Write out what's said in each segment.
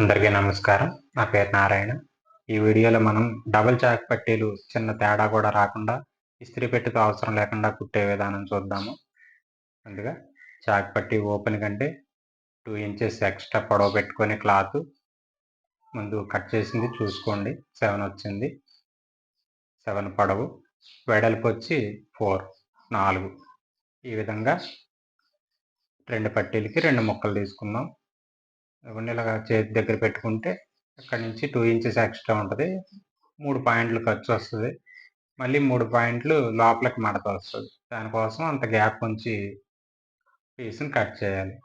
అందరికీ నమస్కారం. నా పేరు నారాయణ. ఈ వీడియోలో మనం డబుల్ చాక్ పట్టీలు చిన్న తేడా కూడా రాకుండా ఇస్త్రీ పెట్టితో అవసరం లేకుండా కుట్టే విధానం చూద్దాము. ముందుగా చాక్ పట్టీ ఓపెన్ కంటే టూ ఇంచెస్ ఎక్స్ట్రా పొడవు పెట్టుకొని క్లాత్ ముందు కట్ చేసింది చూసుకోండి. సెవెన్ వచ్చింది. సెవెన్ పొడవు. వెడల్పు వచ్చి ఫోర్ నాలుగు. ఈ విధంగా రెండు పట్టీలకి రెండు ముక్కలు తీసుకుందాం. ఇవన్నీ ఇలాగా చేతి దగ్గర పెట్టుకుంటే అక్కడి నుంచి టూ ఇంచెస్ ఎక్స్ట్రా ఉంటుంది. మూడు పాయింట్లు ఖర్చు వస్తుంది. మళ్ళీ మూడు పాయింట్లు లోపలికి మడత వస్తుంది. దానికోసం అంత గ్యాప్ ఉంచి పీస్ని కట్ చేయాలి.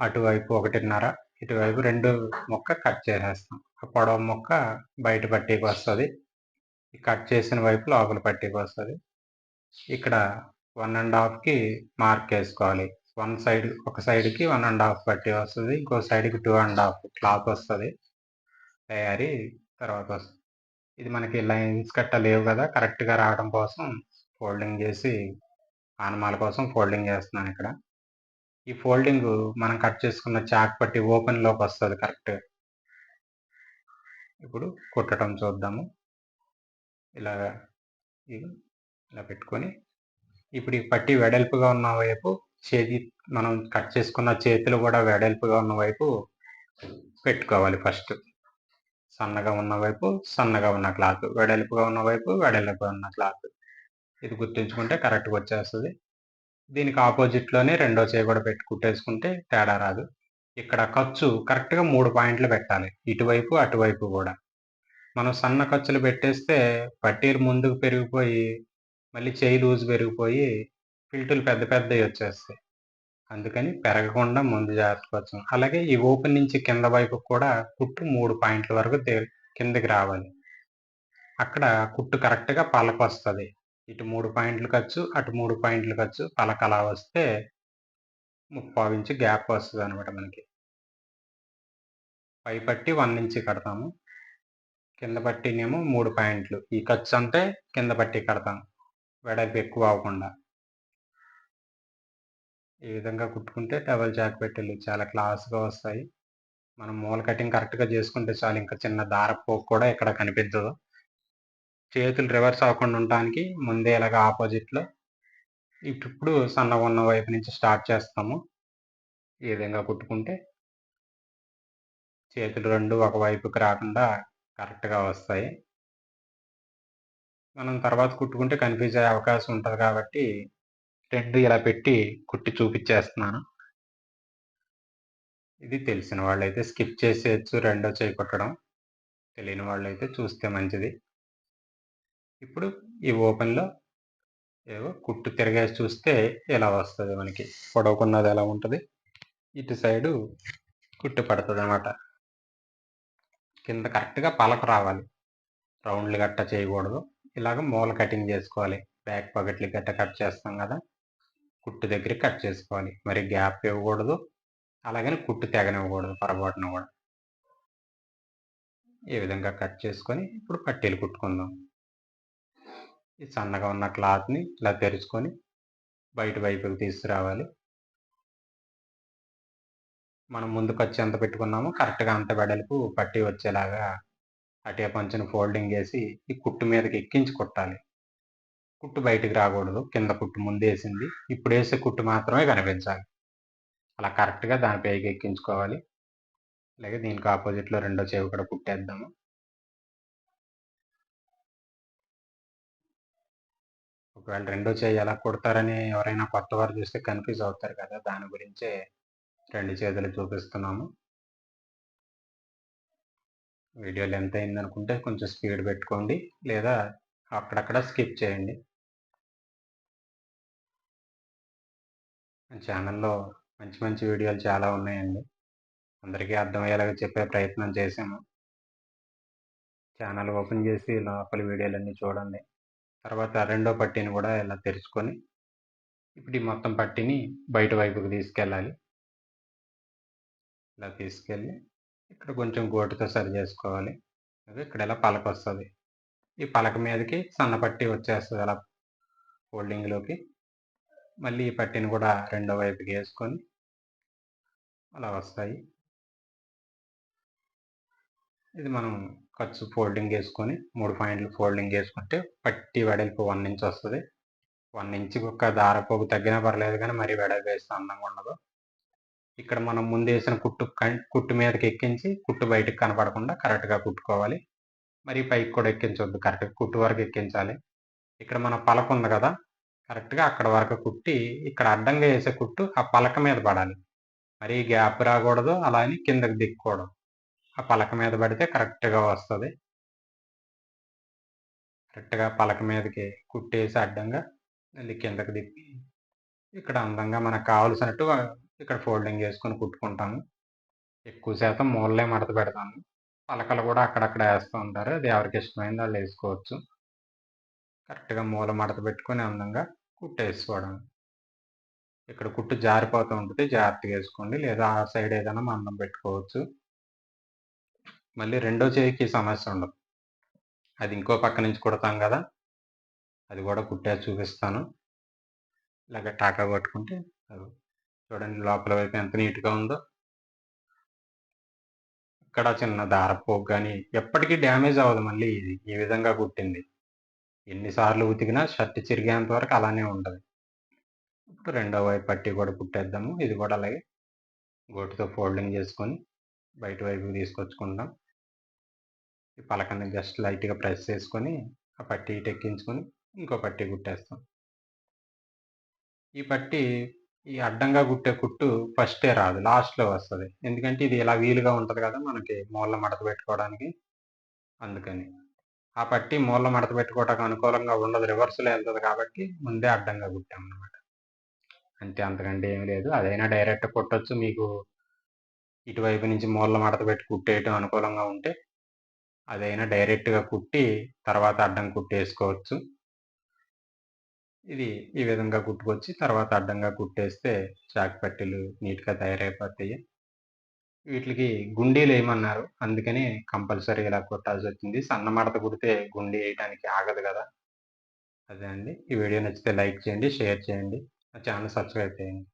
అటువైపు ఒకటిన్నర ఇటువైపు రెండు మొక్క కట్ చేసేస్తాం. ఆ పొడవ మొక్క బయట పట్టీకి వస్తుంది. కట్ చేసిన వైపు లోపల పట్టీకి వస్తుంది. ఇక్కడ వన్ అండ్ హాఫ్కి మార్క్ వేసుకోవాలి. వన్ సైడ్ ఒక సైడ్కి వన్ అండ్ హాఫ్ పట్టి వస్తుంది ఇంకో సైడ్కి టూ అండ్ హాఫ్ క్లాత్ వస్తుంది తయారీ తర్వాత వస్తుంది ఇది మనకి లైన్స్ కట్ట లేవు కదా కరెక్ట్గా రావడం కోసం ఫోల్డింగ్ చేసి ఆనమాల కోసం ఫోల్డింగ్ చేస్తున్నాను ఇక్కడ. ఈ ఫోల్డింగ్ మనం కట్ చేసుకున్న చాక్ పట్టి ఓపెన్లోకి వస్తుంది కరెక్ట్. ఇప్పుడు కుట్టడం చూద్దాము. ఇలాగా ఇలా పెట్టుకొని ఇప్పుడు ఈ పట్టి వెడల్పుగా ఉన్న వైపు చేతి మనం కట్ చేసుకున్న చేతులు కూడా వెడల్పుగా ఉన్న వైపు పెట్టుకోవాలి ఫస్ట్. సన్నగా ఉన్న వైపు సన్నగా ఉన్న క్లాత్. వెడల్పుగా ఉన్న వైపు వెడల్పుగా ఉన్న క్లాత్. ఇది గుర్తుంచుకుంటే కరెక్ట్గా వచ్చేస్తుంది. దీనికి ఆపోజిట్లోనే రెండో చేయి కూడా పెట్టి కుట్టేసుకుంటే తేడా రాదు. ఇక్కడ ఖర్చు కరెక్ట్గా మూడు పాయింట్లు పెట్టాలి. ఇటువైపు అటువైపు కూడా. మనం సన్న ఖర్చులు పెట్టేస్తే పట్టీలు ముందుకు పెరిగిపోయి మళ్ళీ చేయి లూజ్ పెరిగిపోయి ఫిల్టులు పెద్ద పెద్దవి వచ్చేస్తాయి. అందుకని పెరగకుండా ముందు జాగ్రత్త అలాగే ఈ ఓపెన్ నుంచి కింద వైపు కూడా కుట్టు మూడు పాయింట్ల వరకు కిందకి రావాలి. అక్కడ కుట్టు కరెక్ట్గా పలక వస్తుంది. ఇటు మూడు పాయింట్లు ఖర్చు అటు మూడు పాయింట్లు ఖర్చు పలక అలా వస్తే ముప్పావు ఇంచు గ్యాప్ వస్తుంది అనమాట మనకి. పై పట్టి వన్ ఇంచు కడతాము. కింద పట్టినేమో మూడు పాయింట్లు. ఈ ఖర్చు అంటే కింద పట్టి కడతాం. వెడల్పు ఎక్కువ అవ్వకుండా. ఈ విధంగా కుట్టుకుంటే డబల్ జాక్ పెట్టెలు చాలా క్లాస్గా వస్తాయి. మనం మూల కటింగ్ కరెక్ట్గా చేసుకుంటే చాలు ఇంకా చిన్న దారపోకు కూడా ఇక్కడ కనిపించదు చేతులు రివర్స్ అవ్వకుండా ఉండడానికి ముందే ఇలాగ ఆపోజిట్లో ఇప్పుడు సన్నగా ఉన్న వైపు నుంచి స్టార్ట్ చేస్తాము. ఈ విధంగా కుట్టుకుంటే చేతులు రెండు ఒక వైపుకి రాకుండా కరెక్ట్గా వస్తాయి. మనం తర్వాత కుట్టుకుంటే కన్ఫ్యూజ్ అయ్యే అవకాశం ఉంటుంది కాబట్టి రెండు ఇలా పెట్టి కుట్టి చూపించేస్తున్నాను ఇది తెలిసిన వాళ్ళైతే స్కిప్ చేసేయచ్చు రెండో చేయి కుట్టడం. తెలియని వాళ్ళైతే చూస్తే మంచిది. ఇప్పుడు ఈ ఓపెన్లో ఏవో కుట్టు తిరిగేసి చూస్తే ఇలా వస్తుంది మనకి. పొడవుకున్నది ఎలా ఉంటుంది. ఇటు సైడు కుట్టు పడుతుంది అనమాట కింద కరెక్ట్గా పలక రావాలి. రౌండ్లు గట్ట చేయకూడదు. ఇలాగ మూల కటింగ్ చేసుకోవాలి. బ్యాక్ పకెట్లు గట్ట కట్ చేస్తాం కదా. కుట్టు దగ్గర కట్ చేసుకోవాలి. మరి గ్యాప్ ఇవ్వకూడదు. అలాగని కుట్టు తెగనివ్వకూడదు పొరపాటున కూడా. ఈ విధంగా కట్ చేసుకొని ఇప్పుడు పట్టీలు కుట్టుకుందాం. ఈ సన్నగా ఉన్న క్లాత్ని ఇలా తెరుచుకొని బయట వైపుకి తీసుకురావాలి. మనం ముందుకు వచ్చి ఎంత పెట్టుకున్నామో కరెక్ట్గా అంత వెడల్పు పట్టి వచ్చేలాగా అటే పంచుని ఫోల్డింగ్ వేసి ఈ కుట్టు మీదకి ఎక్కించి కుట్టాలి. కుట్టు బయటికి రాకూడదు. కింద కుట్టు ముందు వేసింది. ఇప్పుడు వేసే కుట్టు మాత్రమే కనిపించాలి. అలా కరెక్ట్గా దాని పైకి ఎక్కించుకోవాలి. అలాగే దీనికి ఆపోజిట్లో రెండో చెవి కూడా కుట్టేద్దాము. ఒకవేళ రెండో చేయి ఎలా కుడతారని ఎవరైనా కొత్త వారు చూస్తే కన్ఫ్యూజ్ అవుతారు కదా. దాని గురించే రెండు చేతులు చూపిస్తున్నాము. వీడియోలు ఎంత అయింది అనుకుంటే కొంచెం స్పీడ్ పెట్టుకోండి. లేదా అక్కడక్కడ స్కిప్ చేయండి. ఛానల్లో మంచి మంచి వీడియోలు చాలా ఉన్నాయండి. అందరికీ అర్థమయ్యేలాగా చెప్పే ప్రయత్నం చేసాము ఛానల్ ఓపెన్ చేసి లోపల వీడియోలన్నీ చూడండి. తర్వాత రెండో పట్టీని కూడా ఇలా తెరుచుకొని ఇప్పుడు ఈ మొత్తం పట్టీని బయట వైపుకి తీసుకెళ్ళాలి. ఇలా తీసుకెళ్ళి ఇక్కడ కొంచెం గోటుతో సరి చేసుకోవాలి. ఇక్కడ ఇలా పలక వస్తుంది. ఈ పలక మీదకి సన్న పట్టి వచ్చేస్తుంది అలా ఫోల్డింగ్లోకి. మళ్ళీ ఈ పట్టిని కూడా రెండో వైపుకి వేసుకొని అలా వస్తాయి. ఇది మనం ఖర్చు ఫోల్డింగ్ వేసుకొని మూడు పాయింట్లు ఫోల్డింగ్ వేసుకుంటే పట్టి వెడల్పు వన్ ఇంచ్ వస్తుంది. వన్ ఇంచ్ ఒక దారపోగు తగ్గినా పర్లేదు కానీ మరీ వెడల్పు వేస్తే అందంగా ఉండదు. ఇక్కడ మనం ముందు వేసిన కుట్టు కం- కుట్టు మీదకి ఎక్కించి కుట్టు బయటకు కనపడకుండా కరెక్ట్గా కుట్టుకోవాలి. మరి పైకి కూడా ఎక్కించవద్దు కరెక్ట్గా కుట్టు వరకు ఎక్కించాలి. ఇక్కడ మన పలక ఉంది కదా కరెక్ట్గా అక్కడ వరకు కుట్టి ఇక్కడ అడ్డంగా వేసే కుట్టు ఆ పలక మీద పడాలి. మరీ గ్యాప్ రాకూడదు అలా అని కిందకి దిక్కకూడదు ఆ పలక మీద పడితే కరెక్ట్గా వస్తుంది. కరెక్ట్గా పలక మీదకి కుట్టేసి అడ్డంగా మళ్ళీ కిందకి దిప్పి ఇక్కడ అందంగా మనకు కావలసినట్టు ఇక్కడ ఫోల్డింగ్ వేసుకొని కుట్టుకుంటాము. ఎక్కువ శాతం మూలలే మడత పెడతాను పలకలు కూడా అక్కడక్కడ వేస్తూ ఉంటారు. అది ఎవరికి ఇష్టమైంది వాళ్ళు వేసుకోవచ్చు. కరెక్ట్గా మూల మడత పెట్టుకొని అందంగా కుట్టేసుకోవడం. ఇక్కడ కుట్టు జారిపోతూ ఉంటుంది. జాగ్రత్తగా వేసుకోండి. లేదా ఆ సైడ్ ఏదైనా మందం పెట్టుకోవచ్చు. మళ్ళీ రెండో చేయికి సమస్య ఉండదు. అది ఇంకో పక్క నుంచి కుడతాం కదా! అది కూడా కుట్టే చూపిస్తాను. ఇలాగ టాకా కొట్టుకుంటే అది చూడండి లోపల వైపు ఎంత నీట్గా ఉందో. ఇక్కడ చిన్న దారపోగు కానీ ఎప్పటికీ డ్యామేజ్ అవ్వదు మళ్ళీ ఇది. ఈ విధంగా కుట్టింది. ఎన్నిసార్లు ఉతికినా షర్ట్ చిరిగేంత వరకు అలానే ఉంటుంది. ఇప్పుడు రెండో వైపు పట్టి కూడా కుట్టేద్దాము. ఇది కూడా అలాగే గోటితో ఫోల్డింగ్ చేసుకొని బయట వైపు తీసుకొచ్చుకుంటాం ఈ పలకని జస్ట్ లైట్గా ప్రెస్ చేసుకొని ఆ పట్టి ఇటు ఎక్కించుకొని ఇంకో పట్టి కుట్టేస్తాం. ఈ పట్టి ఈ అడ్డంగా కుట్టే కుట్టు ఫస్టే రాదు లాస్ట్లో వస్తుంది. ఎందుకంటే ఇది ఇలా వీలుగా ఉంటుంది కదా మనకి మూల మడత పెట్టుకోవడానికి. అందుకని ఆ పట్టి మూల మడత పెట్టుకోవడానికి అనుకూలంగా ఉండదు. రివర్స్లో వెళ్తుంది కాబట్టి ముందే అడ్డంగా కుట్టాం అనమాట అంతే అంతకంటే ఏం లేదు. అదైనా డైరెక్ట్ కుట్టచ్చు. మీకు ఇటువైపు నుంచి మూల మడత పెట్టి కుట్టేయటం అనుకూలంగా ఉంటే అదైనా డైరెక్ట్గా కుట్టి తర్వాత అడ్డం కుట్టేసుకోవచ్చు. ఇది ఈ విధంగా కుట్టుకొచ్చి తర్వాత అడ్డంగా కుట్టేస్తే చాక్ పట్టీలు నీట్గా తయారైపోతాయి. వీటికి గుండీలు వేయమన్నారు అందుకని కంపల్సరీ ఇలా కుట్టాల్సి వచ్చింది. సన్న మడత కుడితే గుండీ వేయడానికి ఆగదు కదా. అదే అండి. ఈ వీడియో నచ్చితే లైక్ చేయండి షేర్ చేయండి. నా ఛానల్ సబ్స్క్రైబ్ చేయండి.